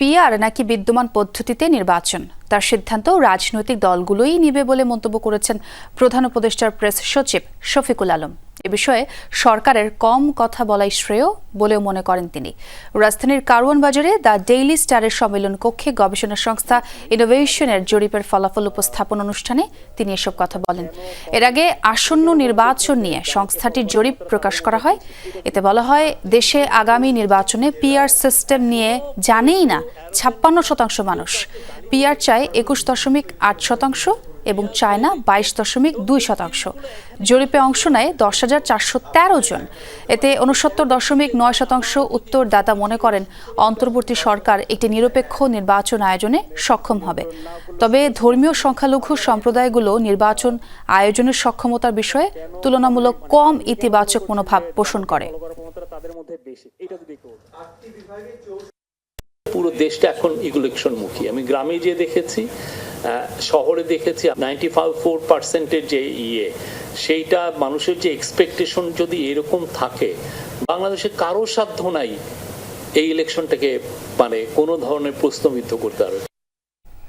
PR নাকি বিদ্যমান পদ্ধতিতে নির্বাচন? তার সিদ্ধান্ত রাজনৈতিক দলগুলোই নিবে বলে মন্তব্য করেছেন প্রধান উপদেষ্টার প্রেস সচিব শফিকুল আলম। এ বিষয়ে সরকারের কম কথা বলাই শ্রেয় বলেও মনে করেন তিনি। রাজধানীর কারওয়ান বাজারে দ্য ডেইলি স্টারের সম্মেলন কক্ষে গবেষণা সংস্থা ইনোভেশনের জরিপের ফলাফল উপস্থাপন অনুষ্ঠানে তিনি এসব কথা বলেন। এর আগে আসন্ন নির্বাচন নিয়ে সংস্থাটির জরিপ প্রকাশ করা হয়। এতে বলা হয়, দেশে আগামী নির্বাচনে পিআর সিস্টেম নিয়ে জানেই না ছাপ্পান্ন শতাংশ মানুষ। পিআর চায় একুশ দশমিক আট শতাংশ এবং চায়না বাইশ দশমিক দুই শতাংশ। জরিপে অংশ নেয় দশ হাজার চারশো তেরো জন। এতে উনসত্তর দশমিক নয় শতাংশ উত্তরদাতা মনে করেন অন্তর্বর্তী সরকার একটি নিরপেক্ষ নির্বাচন আয়োজনে সক্ষম হবে। তবে ধর্মীয় সংখ্যালঘু সম্প্রদায়গুলো নির্বাচন আয়োজনের সক্ষমতার বিষয়ে তুলনামূলক কম ইতিবাচক মনোভাব পোষণ করে। পুরো দেশটা এখন ইলেকশন মুখী আমি গ্রামে যে দেখেছি শহরে দেখেছি নাইনটি ফাইভ ফোর পার্সেন্টের যে ইয়ে সেইটা মানুষের যে এক্সপেকটেশন যদি এরকম থাকে, বাংলাদেশে কারও সাধ্য নাই এই ইলেকশনটাকে মানে কোনো ধরনের প্রশ্নবিদ্ধ করতে পারবে